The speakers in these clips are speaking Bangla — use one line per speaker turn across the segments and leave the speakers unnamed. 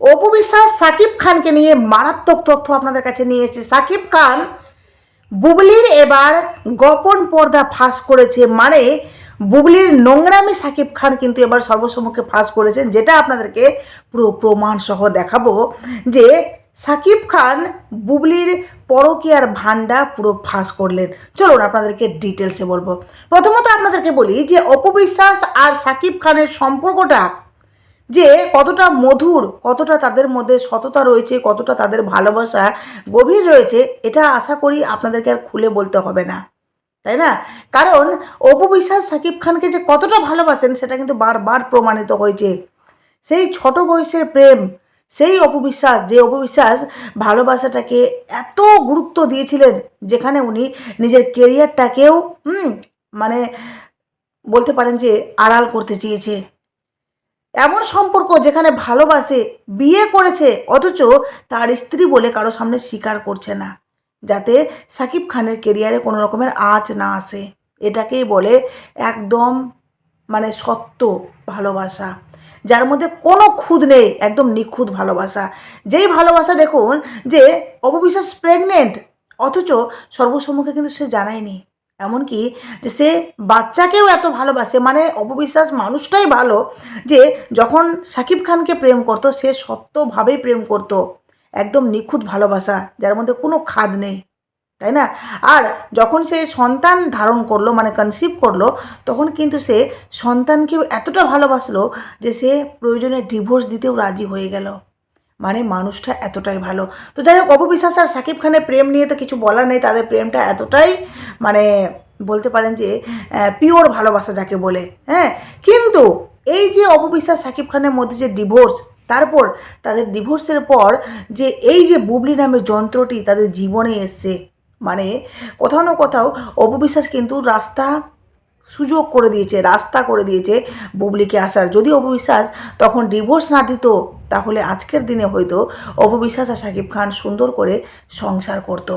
অপু বিশ্বাস, সাকিব খানকে নিয়ে মারাত্মক তথ্য আপনাদের কাছে নিয়ে এসেছে। সাকিব খান বুবলির এবার গোপন পর্দা ফাঁস করেছে মানে বুবলির নোংরামি সাকিব খান কিন্তু এবার সর্বসম্মুখে ফাঁস করেছেন, যেটা আপনাদেরকে পুরো প্রমাণ সহ দেখাবো যে সাকিব খান বুবলির পরকীয়ার ভান্ডা পুরো ফাঁস করলেন। চলুন আপনাদেরকে ডিটেলসে বলব। প্রথমত আপনাদেরকে বলি যে অপবিশ্বাস আর সাকিব খানের সম্পর্কটা যে কতটা মধুর, কতটা তাদের মধ্যে সততা রয়েছে, কতটা তাদের ভালোবাসা গভীর রয়েছে, এটা আশা করি আপনাদেরকে আর খুলে বলতে হবে না। তাই না? কারণ অপু বিশ্বাস সাকিব খানকে যে কতটা ভালোবাসেন, সেটা কিন্তু বারবার প্রমাণিত হয়েছে। সেই ছোট বয়সের প্রেম, সেই অপবিশ্বাস যে অপবিশ্বাস ভালোবাসাটাকে এত গুরুত্ব দিয়েছিলেন, যেখানে উনি নিজের কেরিয়ারটাকেও মানে বলতে পারেন যে আড়াল করতে চেয়েছে। এমন সম্পর্ক যেখানে ভালোবাসে, বিয়ে করেছে, অথচ তার স্ত্রী বলে কারও সামনে স্বীকার করছে না। যাতে সাকিব খানের কেরিয়ারে কোনো রকমের আঁচ না আসে। এটাকেই বলে একদম মানে সত্য ভালোবাসা। যার মধ্যে কোনো খুঁত নেই, একদম নিখুঁত ভালোবাসা। যেই ভালোবাসা দেখুন যে অপবিশ্বাস প্রেগনেন্ট অথচ সর্বসম্মুখে কিন্তু সে জানায়নি। এমনকি যে সে বাচ্চাকেও এত ভালোবাসে মানে অপবিশ্বাস মানুষটাই ভালো যে যখন সাকিব খানকে প্রেম করতো, সে সত্যভাবেই প্রেম করতো। একদম নিখুঁত ভালোবাসা, যার মধ্যে কোনো খাদ নেই, তাই না? আর যখন সে সন্তান ধারণ করল মানে কনসিভ করল, তখন কিন্তু সে সন্তানকেও এতটা ভালোবাসলো যে সে প্রয়োজনে ডিভোর্স দিতেও রাজি হয়ে গেল। মানে মানুষটা এতটাই ভালো। তো যাই হোক অপবিশ্বাস আর সাকিব খানের প্রেম নিয়ে তো কিছু বলার নেই, তাদের প্রেমটা এতটাই মানে বলতে পারেন যে পিওর ভালোবাসা যাকে বলে হ্যাঁ? কিন্তু এই যে অপবিশ্বাস সাকিব খানের মধ্যে যে ডিভোর্স তারপর তাদের ডিভোর্সের পর যে এই যে বুবলি নামের যন্ত্রটি তাদের জীবনে এসছে মানে কোথাও না কোথাও অপবিশ্বাস কিন্তু রাস্তা সুযোগ করে দিয়েছে, রাস্তা করে দিয়েছে বুবলিকে আসার। যদি অপবিশ্বাস তখন ডিভোর্স না দিত তাহলে আজকের দিনে হয়তো অপবিশ্বাস আর সাকিব খান সুন্দর করে সংসার করত।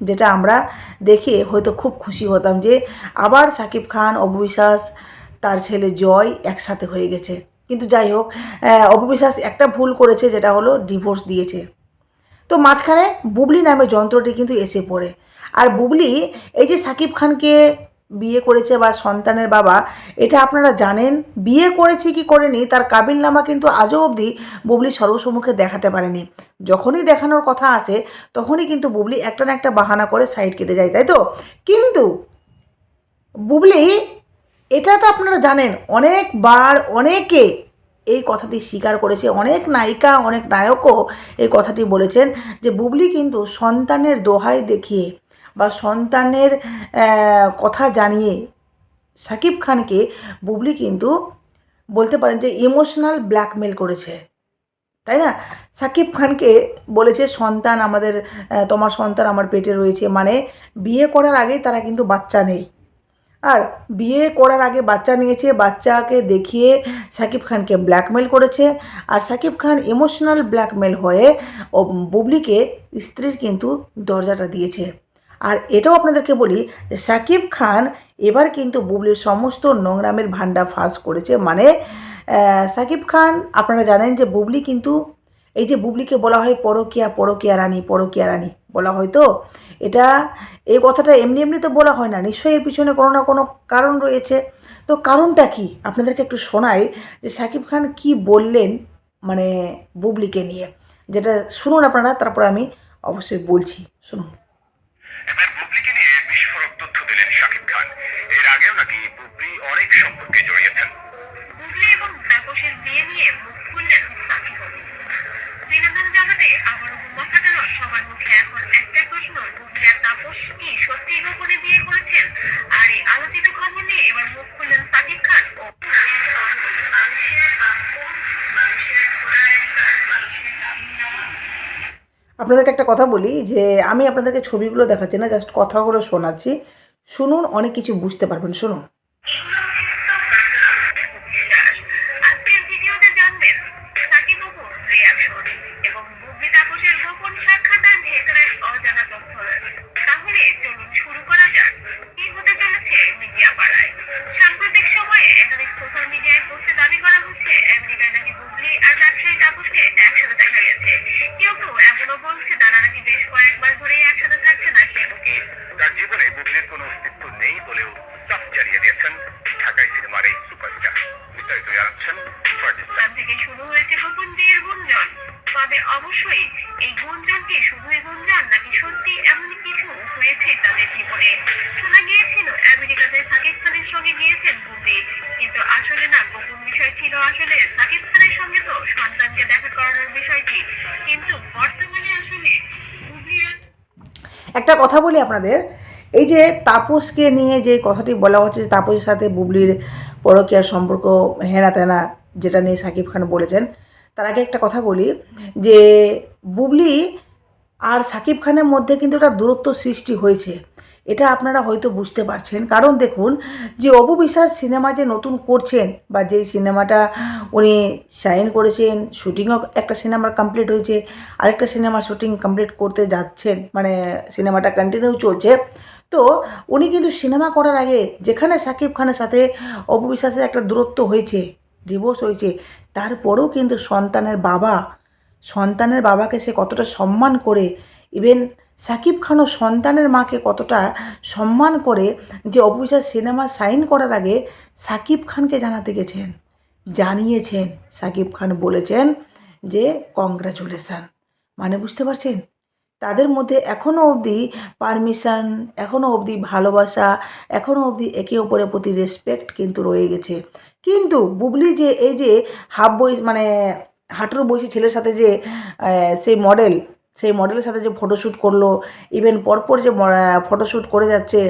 যেটা আমরা দেখে হয়তো খুব খুশি হতাম যে আবার সাকিব খান অপবিশ্বাস তার ছেলে জয় একসাথে হয়ে গেছে। কিন্তু যাই হোক আহ, অপবিশ্বাস একটা ভুল করেছে যেটা হলো ডিভোর্স দিয়েছে। তো মাঝখানে বুবলি নামে যন্ত্রটি কিন্তু এসে পড়ে। আর বুবলি এই যে সাকিব খানকে বিয়ে করেছে বা সন্তানের বাবা, এটা আপনারা জানেন। বিয়ে করেছে কি করেনি, তার কাবিল কাবিলনামা কিন্তু আজও অবধি বুবলি সর্বসম্মুখে দেখাতে পারেনি। যখনই দেখানোর কথা আসে, তখনই কিন্তু বুবলি একটা না একটা বাহানা করে সাইড কেটে যায়, তাই তো? কিন্তু বুবলি, এটা তো আপনারা জানেন, অনেকবার অনেকে এই কথাটি স্বীকার করেছে, অনেক নায়িকা, অনেক নায়কও এই কথাটি বলেছেন যে বুবলি কিন্তু সন্তানের দোহাই দেখিয়ে বা সন্তানের কথা জানিয়ে সাকিব খানকে বুবলি কিন্তু বলতে পারেন যে ইমোশনাল ব্ল্যাকমেল করেছে। তাই না? সাকিব খানকে বলেছে, সন্তান আমাদের তোমার সন্তান আমার পেটে রয়েছে। মানে বিয়ে করার আগেই তারা কিন্তু বাচ্চা নেই। আর বিয়ে করার আগে বাচ্চা নিয়েছে, বাচ্চাকে দেখিয়ে সাকিব খানকে ব্ল্যাকমেল করেছে। আর সাকিব খান ইমোশনাল ব্ল্যাকমেল হয়ে বুবলিকে স্ত্রীর কিন্তু দরজাটা দিয়েছে। আর এটাও আপনাদেরকে বলি যে সাকিব খান এবার কিন্তু বুবলির সমস্ত নোংরামের ভান্ডা ফাঁস করেছে। মানে সাকিব খান, আপনারা জানেন যে বুবলি কিন্তু, এই যে বুবলিকে বলা হয় পরকিয়া পরকিয়া রানী পরকিয়া রানী বলা হয় তো? এটা, এই কথাটা এমনি এমনি তো বলা হয় না। নিশ্চয়ই এর পিছনে কোনো না কোনো কারণ রয়েছে। তো কারণটা কি? আপনাদেরকে একটু শোনাই যে সাকিব খান কি বললেন মানে বুবলিকে নিয়ে। যেটা শুনুন আপনারা, তারপর আমি অবশ্যই বলছি। শুনুন।
এবার বুবলিকে নিয়ে বিস্ফোরক তথ্য দিলেন শাকিব খান। এর আগেও নাকি বুবলি অনেক সম্পর্কে জড়িয়েছেন।
বুবলি এবং তাপসের বিয়ে নিয়ে মুখ খুললেন সাকিব। বিনোদন জগতে আবারও বোমা ফাটানো সবার মুখে এখন একটাই প্রশ্ন বুবলি আর তাপস কি সত্যি গোপনে বিয়ে করেছেন? আর এই আলোচিত খবর নিয়ে এবার মুখ খুললেন সাকিব খান ও মানুষের পাসপোর্ট মানুষের ভোটাধিকার মানুষের কাবিননামা
আপনাদেরকে একটা কথা বলি যে আমি আপনাদেরকে ছবিগুলো দেখাচ্ছি না জাস্ট কথাগুলো শোনাচ্ছি। শুনুন, অনেক কিছু বুঝতে পারবেন, শুনুন।
তবে অবশ্যই এই গুঞ্জন কি শুধুই গুঞ্জন, নাকি সত্যি এমন কিছু হয়েছে তাদের জীবনে? শোনা গিয়েছিল, আমেরিকাতে সাকিব খানের সঙ্গে গিয়েছেন বুবলি। কিন্তু আসলে না, গোপন বিষয় ছিল আসলে সাকিব খানের সঙ্গে তো সন্তানকে দেখা করানোর বিষয়টি। কিন্তু বর্তমানে আসলে
একটা কথা বলি আপনাদের। এই যে তাপসকে নিয়ে যে কথাটি বলা হচ্ছে যে তাপসের সাথে বুবলির পরকীয়ার সম্পর্ক হেনা তেনা যেটা নিয়ে সাকিব খান বলেছেন, তার আগে একটা কথা বলি যে বুবলি আর সাকিব খানের মধ্যে কিন্তু একটা দূরত্ব সৃষ্টি হয়েছে। এটা আপনারা হয়তো বুঝতে পারছেন। কারণ দেখুন যে অপু বিশ্বাস সিনেমা যে নতুন করছেন বা যেই সিনেমাটা উনি সাইন করেছেন, শুটিংও একটা সিনেমার কমপ্লিট হয়েছে, আরেকটা সিনেমার শুটিং কমপ্লিট করতে যাচ্ছেন মানে সিনেমাটা কন্টিনিউ চলছে। তো উনি কিন্তু সিনেমা করার আগে যেখানে সাকিব খানের সাথে অপু বিশ্বাসের একটা দূরত্ব হয়েছে ডিভোর্স হয়েছে, তারপরেও কিন্তু সন্তানের বাবা, সন্তানের বাবাকে সে কতটা সম্মান করে ইভেন সাকিব খানও সন্তানের মাকে কতটা সম্মান করে যে অপবিশ্বাস সিনেমা সাইন করার আগে সাকিব খানকে জানাতে গেছেন, জানিয়েছেন। সাকিব খান বলেছেন যে কংগ্রাচুলেশান মানে বুঝতে পারছেন? তাদের মধ্যে এখনও অবধি পারমিশন এখনও অবধি ভালোবাসা এখনও অবধি একে অপরের প্রতি রেসপেক্ট কিন্তু রয়ে গেছে। কিন্তু বুবলি যে, এই যে হাফ বয়স মানে হাঁটুর বয়সী ছেলের সাথে যে সেই মডেল সেই মডেলের সাথে যে ফটোশ্যুট করল ইভেন পরপর যে ফটোশ্যুট করে যাচ্ছে,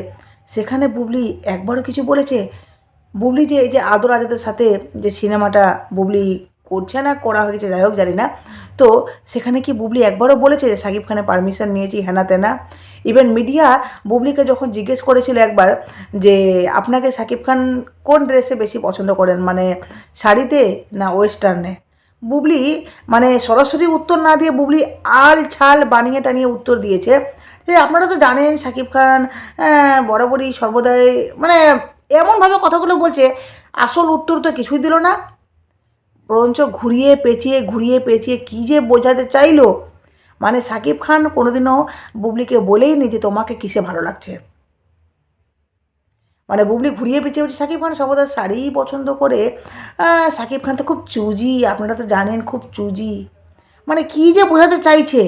সেখানে বুবলি একবারও কিছু বলেছে? বুবলি যে, এই যে আদর আজাদের সাথে যে সিনেমাটা বুবলি করছে না করা হয়ে গেছে যাই হোক জানি না। তো সেখানে কি বুবলি একবারও বলেছে যে সাকিব খানের পারমিশন নিয়েছি হ্যানা তেনা? ইভেন মিডিয়া বুবলিকে যখন জিজ্ঞেস করেছিল একবার যে আপনাকে সাকিব খান কোন ড্রেসে বেশি পছন্দ করেন? মানে শাড়িতে না ওয়েস্টার্নে বুবলি মানে সরাসরি উত্তর না দিয়ে বুবলি আল ছাল বানিয়ে টানিয়ে উত্তর দিয়েছে যে আপনারা তো জানেন সাকিব খান আহ, বরাবরই সর্বদাই মানে এমনভাবে কথাগুলো বলছে আসল উত্তর তো কিছুই দিল না। বরঞ্চ ঘুরিয়ে পেঁচিয়ে ঘুরিয়ে পেঁচিয়ে কী যে বোঝাতে চাইলো? মানে সাকিব খান কোনোদিনও বুবলিকে বলেইনি যে তোমাকে কিসে ভালো লাগছে। মানে বুবলি ঘুরিয়ে পেঁচিয়ে বলছে, সাকিব খান সর্বদা শাড়িই পছন্দ করে। সাকিব খান তো খুব চুজি, আপনারা তো জানেন খুব চুজি। মানে কী যে বোঝাতে চাইছে?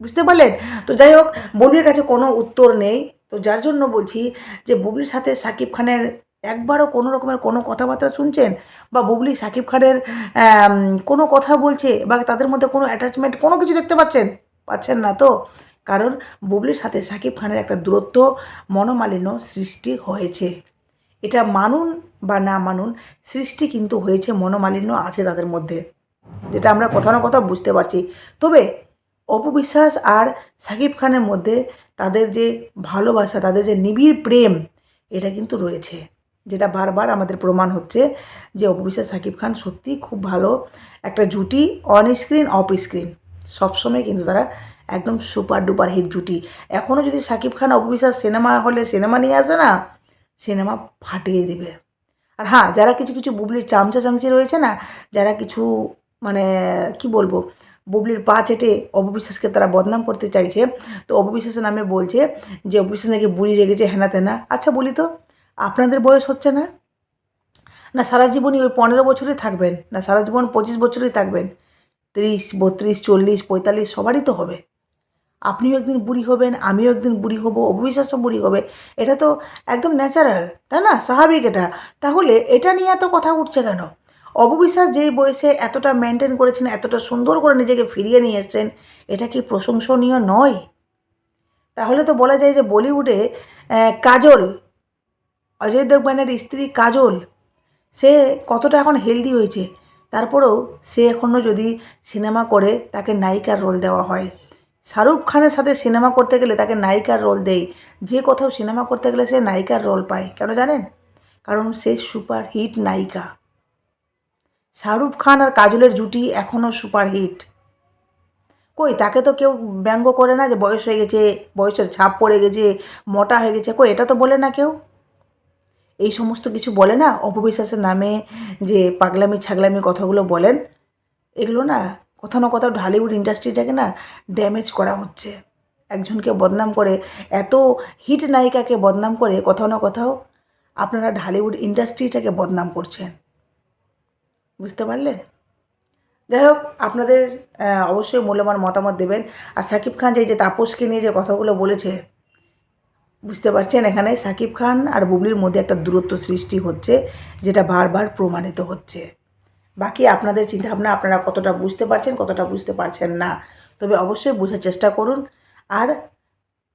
বুঝতে পারলেন? তো যাই হোক, বুবলির কাছে কোনো উত্তর নেই। তো যার জন্য বলছি যে, বুবলির সাথে সাকিব খানের একবারও কোনো রকমের কোনো কথাবার্তা শুনছেন? বা বুবলি, সাকিব খানের কোনো কথা বলছে বা তাদের মধ্যে কোনো অ্যাটাচমেন্ট কোনো কিছু দেখতে পাচ্ছেন? পাচ্ছেন না তো? কারণ বুবলির সাথে সাকিব খানের একটা দূরত্ব মনোমালিন্য সৃষ্টি হয়েছে। এটা মানুন বা না মানুন, সৃষ্টি কিন্তু হয়েছে, মনোমালিন্য আছে তাদের মধ্যে। যেটা আমরা কোথাও না কোথাও বুঝতে পারছি। তবে অপবিশ্বাস আর সাকিব খানের মধ্যে তাদের যে ভালোবাসা, তাদের যে নিবিড় প্রেম, এটা কিন্তু রয়েছে। যেটা বারবার আমাদের প্রমাণ হচ্ছে যে অপবিশ্বাস সাকিব খান সত্যিই খুব ভালো একটা জুটি অন স্ক্রিন অফ স্ক্রিন সবসময় কিন্তু তারা একদম সুপার ডুপার হিট জুটি। এখনও যদি সাকিব খান অপবিশ্বাস সিনেমা হলে সিনেমা নিয়ে আসে না সিনেমা ফাটিয়ে দেবে। আর হ্যাঁ যারা কিছু কিছু বুবলির চামচা চামচি রয়েছে না, যারা কিছু মানে কি বলব, বুবলির পা চেটে অপবিশ্বাসকে তারা বদনাম করতে চাইছে, তো অপবিশ্বাসের নামে বলছে যে অপবিশ্বাস নাকি বুড়ি রেগেছে হেনা তেনা? আচ্ছা বলি তো। আপনাদের বয়স হচ্ছে না? না, সারা জীবনই ওই পনেরো বছরই থাকবেন। না, সারা জীবন পঁচিশ বছরই থাকবেন। তিরিশ, বত্রিশ, চল্লিশ, পঁয়তাল্লিশ সবারই তো হবে। আপনিও একদিন বুড়ি হবেন, আমিও একদিন বুড়ি হব অবিশ্বাসও বুড়ি হবে। এটা তো একদম ন্যাচারাল, তাই না? স্বাভাবিক এটা। তাহলে এটা নিয়ে এত কথা উঠছে কেন? অববিশ্বাস যেই বয়সে এতটা মেনটেন করেছেন, এতটা সুন্দর করে নিজেকে ফিরিয়ে নিয়ে এসছেন, এটা কি প্রশংসনীয় নয়? তাহলে তো বলা যায় যে বলিউডে কাজল অজয় দেবগানের স্ত্রী কাজল, সে কতটা এখন হেলদি হয়েছে, তারপরেও সে এখনও যদি সিনেমা করে তাকে নায়িকার রোল দেওয়া হয়। শাহরুখ খানের সাথে সিনেমা করতে গেলে তাকে নায়িকার রোল দেয় যে কোথাও সিনেমা করতে গেলে সে নায়িকার রোল পায়, কেন জানেন? কারণ সে সুপার হিট নায়িকা। শাহরুখ খান আর কাজলের জুটি এখনও সুপার হিট কই, তাকে তো কেউ ব্যঙ্গ করে না যে বয়স হয়ে গেছে, বয়সের ছাপ পড়ে গেছে, মোটা হয়ে গেছে, কই, এটা তো বলে না কেউ? এই সমস্ত কিছু বলে না? অপবিশ্বাসের নামে যে পাগলামি ছাগলামি কথাগুলো বলেন, এগুলো না কোথাও না কোথাও ঢালিউড ইন্ডাস্ট্রিটাকে না ড্যামেজ করা হচ্ছে। একজনকে বদনাম করে, এত হিট নায়িকাকে বদনাম করে কোথাও না কোথাও আপনারা ঢালিউড ইন্ডাস্ট্রিটাকে বদনাম করছেন। বুঝতে পারলেন? যাই হোক, আপনাদের অবশ্যই মূল্যবান মতামত দেবেন। আর সাকিব খান যে তাপসকে নিয়ে যে কথাগুলো বলেছে বুঝতে পারছেন, এখানে সাকিব খান আর বুবলির মধ্যে একটা দূরত্ব সৃষ্টি হচ্ছে, যেটা বারবার প্রমাণিত হচ্ছে। বাকি আপনাদের চিন্তাভাবনা আপনারা কতটা বুঝতে পারছেন, কতটা বুঝতে পারছেন না, তবে অবশ্যই বোঝার চেষ্টা করুন। আর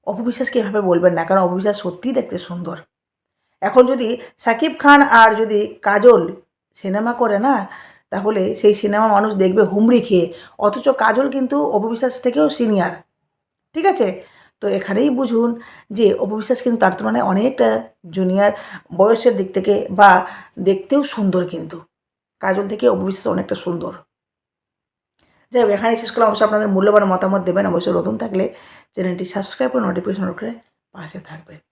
অপবিশ্বাসকে এভাবে বলবেন না, কারণ অপবিশ্বাস সত্যিই দেখতে সুন্দর। এখন যদি সাকিব খান আর যদি কাজল সিনেমা করে না, তাহলে সেই সিনেমা মানুষ দেখবে হুমড়ি খেয়ে, অথচ কাজল কিন্তু অপবিশ্বাস থেকেও সিনিয়র। ঠিক আছে? তো এখানেই বুঝুন যে অপবিশ্বাস কিন্তু তার তুলনায় অনেকটা জুনিয়র বয়সের দিক থেকে বা দেখতেও সুন্দর কিন্তু। কাজল থেকে অপবিশ্বাস অনেকটা সুন্দর। যাই হোক এখানে শেষ করলাম। অবশ্যই আপনাদের মূল্যবান মতামত দেবেন। অবশ্যই নতুন থাকলে চ্যানেলটি সাবস্ক্রাইব করে নোটিফিকেশন করে পাশে থাকবেন।